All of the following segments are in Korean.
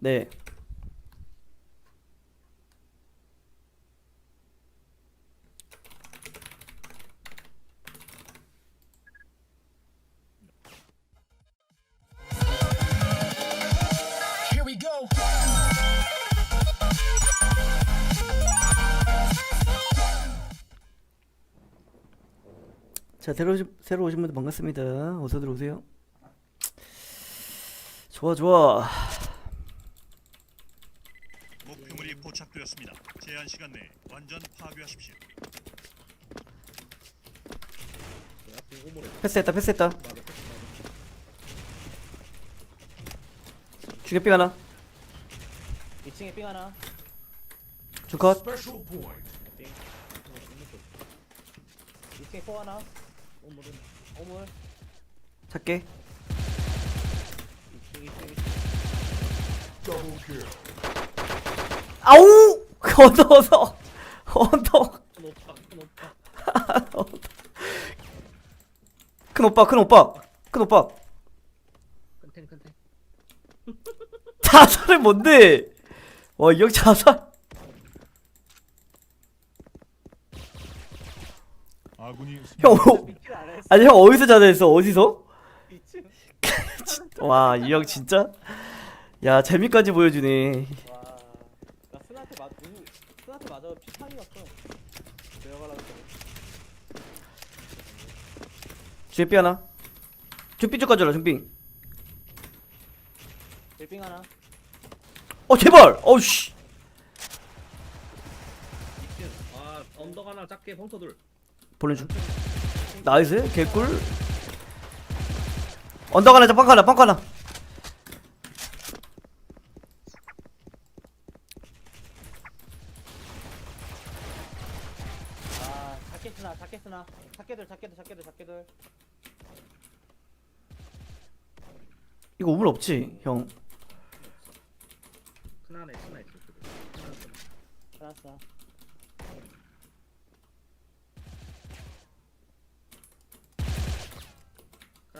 네. 자, 새로 오신, 새로 오신 분들 반갑습니다. 어서 들어오세요. 좋아, 좋아. 포착되었습니다. 제한 시간 내에 완전 파괴하십시오. 패스했다, 패스했다. 주개삥 하나. 2층에 삥 하나. Special point. 2층에 포 하나 오물은 오물 찾게. 2층 2층 2층 Double kill. 아우! 언덕, 언덕. 높아 높아 큰 오빠, 큰 오빠. 큰 오빠. 큰탱 큰탱 자살을 뭔데? 와, 이 형 자살. 아군이 형, 어, 아니 형 어디서 자살했어? 어디서? 2층 와, 이 형 진짜? 야, 재미까지 보여주네. 와나 스나한테 맞 누구 스나한테 내려가려고 했더니 주개삥 하나. 쪽 가져라, 준삥. 빙 하나 어, 제발! 어우씨. 아 언덕 하나 작게 펑터들 보내줘. 나이스, 개꿀. 언덕 하나, 빵 하나, 빵 하나. 작게들 작게들 작게들 작게들 이거 우물 없지, 형. 큰 안에 스나 큰 안에 스나.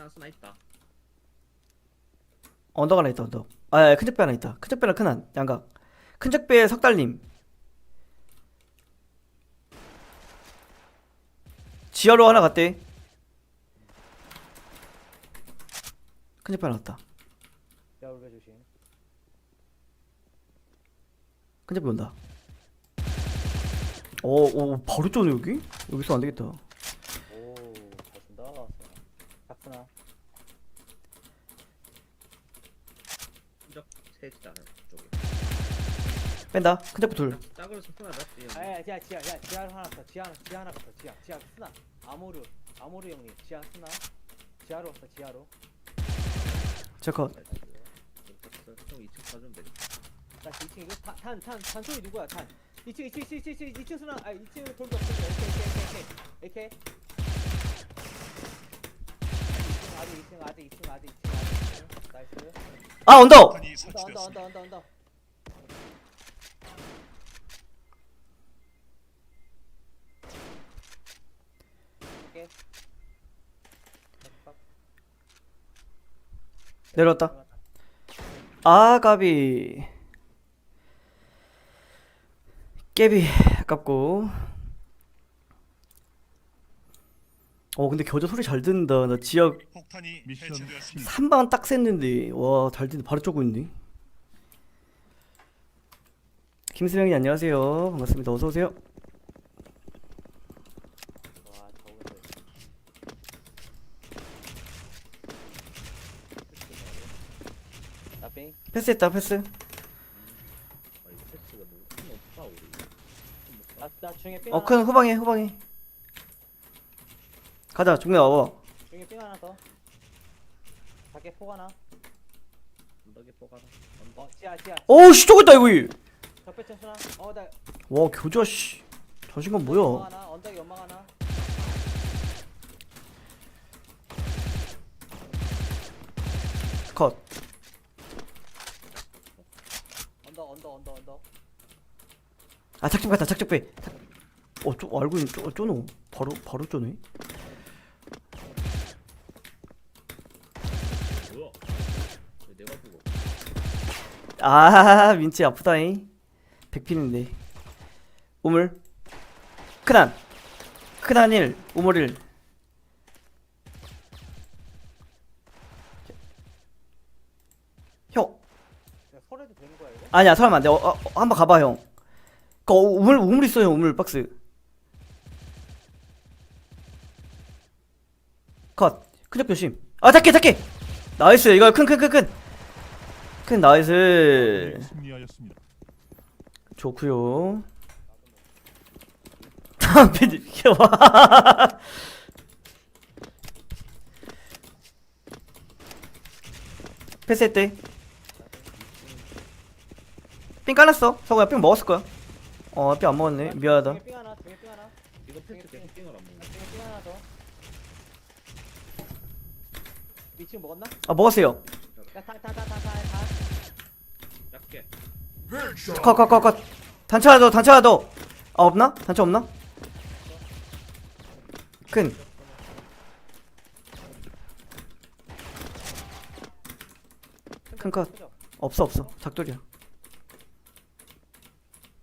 스나 있다 언덕 하나 있다, 언덕. 아, 큰 적배 하나 있다. 큰 적배랑 큰 한, 양각. 큰 적배에 석달님. 지하로 하나 갔대. 큰 적배 하나 갔다. 야 울베 조심 큰 적배 온다. 오, 오, 바로 쪼네, 여기? 여기서 안 되겠다. 오 잘 쓴다 작스나 흔적 세지다 쪽에 뺀다. 큰 적배 둘. 짝으로 맞지 형 아야 지하 지하 야 지하 하나 더 지하 지하 하나 더 지하 지하 스나? 아모르 아모르 형님 지하 스나? 지하로 왔어 지하로. 제컷. 형 2층 가주면 되겠다. 나 2층 이거 탄탄탄 탄소리 누구야 탄? 2층 2층 2층 2층 2층 스나? 아 2층 돌도 없어 오케이 오케이 오케이 오케이 2층 아직 2층 아직 2층 아직 2층 아직 2층. 나이스. 아, 언덕! 언더 언더. 언더 언더 언더 오케이 내려왔다. 아, 까비. 깨비. 아깝고. 어, 근데 겨자 소리 잘 듣는다. 나 폭탄이 해체되었습니다. 3방 딱 쐈는데. 와, 잘 듣는다. 바로 쪼고 있네. 김수명이 안녕하세요. 반갑습니다. 어서 오세요. 저거 나빙 패스했다, 패스. 아 이거 패스가 너무 큰 없다 우리 좀 높다. 나, 나 중에 삥 어, 하나 큰 후방에, 후방에. 가자, 종래 와봐. 중에 삥 하나 더 밖에 폭 하나 언덕에 뽀가라 언덕 어 지하 지하 어우, 씨, 쪼겠다, 이거. 적배천 수나 어 나 와, 교자, 씨. 자신감 연막 뭐야. 하나? 언덕에 연막 하나? 컷. 언덕 언덕 언덕 언덕. 아 착즙 같다 착즙배 어, 쪼, 알고 있는 쪼, 쪼노 바로 바로 쪼네? 뭐야? 왜 내가 보고 아 민치 아프다잉 백필인데. 우물. 크단. 크단 1 우물 1 형. 설해도 되는 거야 이거? 아니야 설하면 안돼. 어, 어, 어, 한번 가봐 형. 그 우물 우물 있어요 우물 박스. 컷. 큰적 조심. 아 작게 작게! 나이스 이거 큰 큰 큰큰큰 나이스. 승리하였습니다. 좋구요. 다음 편집 와. 패스했대. 삥 깔았어. 서구야 삥 먹었을 거야. 어 삥 안 먹었네. 미안하다. 등에 삥 하나 등에 삥 하나. 이거 패스 계속 띵을 안 먹네. 등에 삥 하나 더. 위층 먹었나? 아 먹었어요. 작게. 컷컷컷컷 단차 하나 더 단차 하나 더아 없나? 단차 없나? 큰 큰 컷. 없어 없어 작돌이야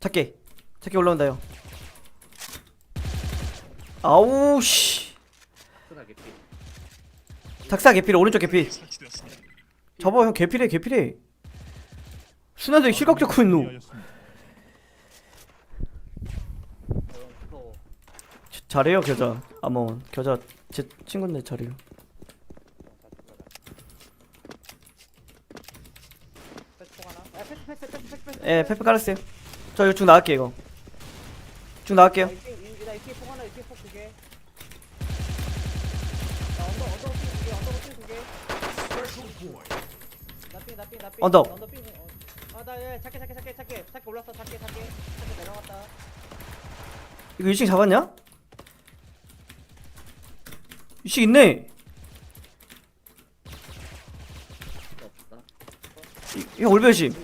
작게 작게 올라온다 형 아우 씨. 작사 개필 오른쪽 개필. 잡아 형 개필해 개필해 순환도 실각 잡고 있노 자- 잘해요 겨자 아몬 겨자 제 친구인데 잘해요 예 페페 깔았어요 저 이거 쭉 나갈게 이거 쭉 나갈게요 언더 언더 아나 예, 작게 작게 작게 작게. 작게 올랐어 작게 작게. 작게 내려갔다. 이거 2층 잡았냐? 2층 있네. 이- 형 올배심.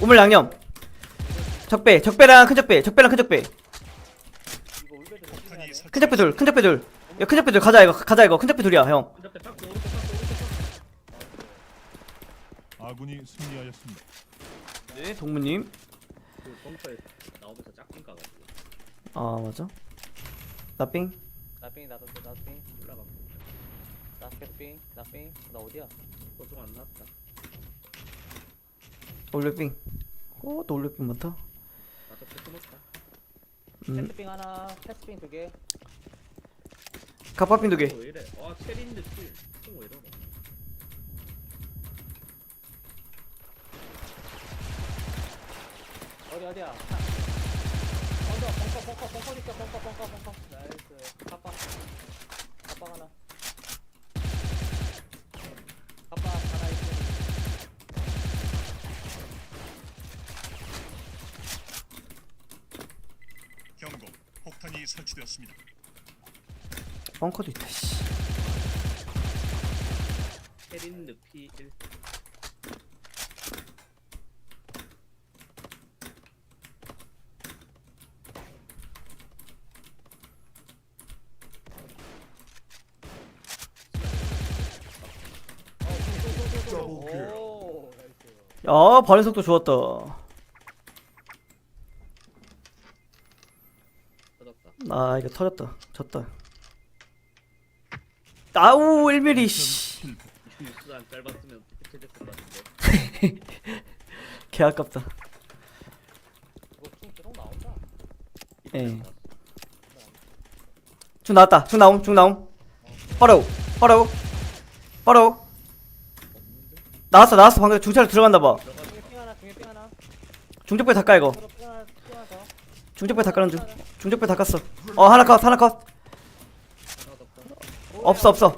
우물 양념. 적배 적배랑 큰 적배 적배랑 큰 적배. 이거 올베드 폭탄이 조심해야 돼큰 적배 둘 큰 적배 둘 야큰 적배 둘. 가자 이거 가자 이거. 큰 적배 둘이야 형 아군이 승리하였습니다. 네 동무님. 그 벙커에 나오면서 짝꿍 가가지고. 아 맞아? 나삥 나삥 나도 나삥 올라가고. 나삥 나삥 나 어디야? 소중 안 나왔다. 올레삥 어또 올레삥 많다. 나도 패스 먹다. 음. 패스삥 하나 패스삥 두개. 갑바삥 두 개. 왜 이래? 아 체린드 킬. 왜 이러노? 어디야? 언더 벙커 벙커 벙커니까 벙커 벙커 벙커. 나이스. 갑방. 갑방 하나. 갑방 하나 있어. 경고. 폭탄이 설치되었습니다. 벙커도 있다 씨. 캐린 르피 1. 야 반응 속도 좋았다. 터졌다. 아 이거 터졌다. 졌다. 아우 1mm 씨. 뉴스 안 짧았으면 어떻게 됐을 것 같은데. 개 아깝다. 이거 킹 계속 나온다. 예. 중 나왔다. 중 나옴 중 나옴. 빠로 빠로 빠로 나왔어 나왔어. 방금 중차로 들어간다봐. 중적배 닦아 이거. 중적배 닦아는 중 중적배 닦았어. 어 하나 컷 하나 컷. 없어, 야, 없어.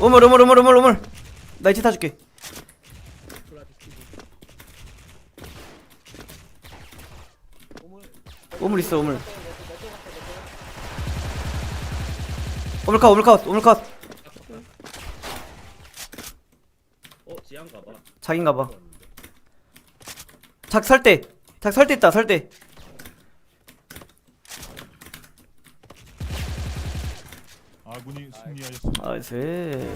우물 우물 우물 우물 우물. 나 이치 타줄게. 우물 있어 우물. 우물 컷 우물 컷 우물 컷 어 지한 가봐. 작인가 봐 작 설대 작 설대 있다 설대 아군이 승리하였습니다. 나이스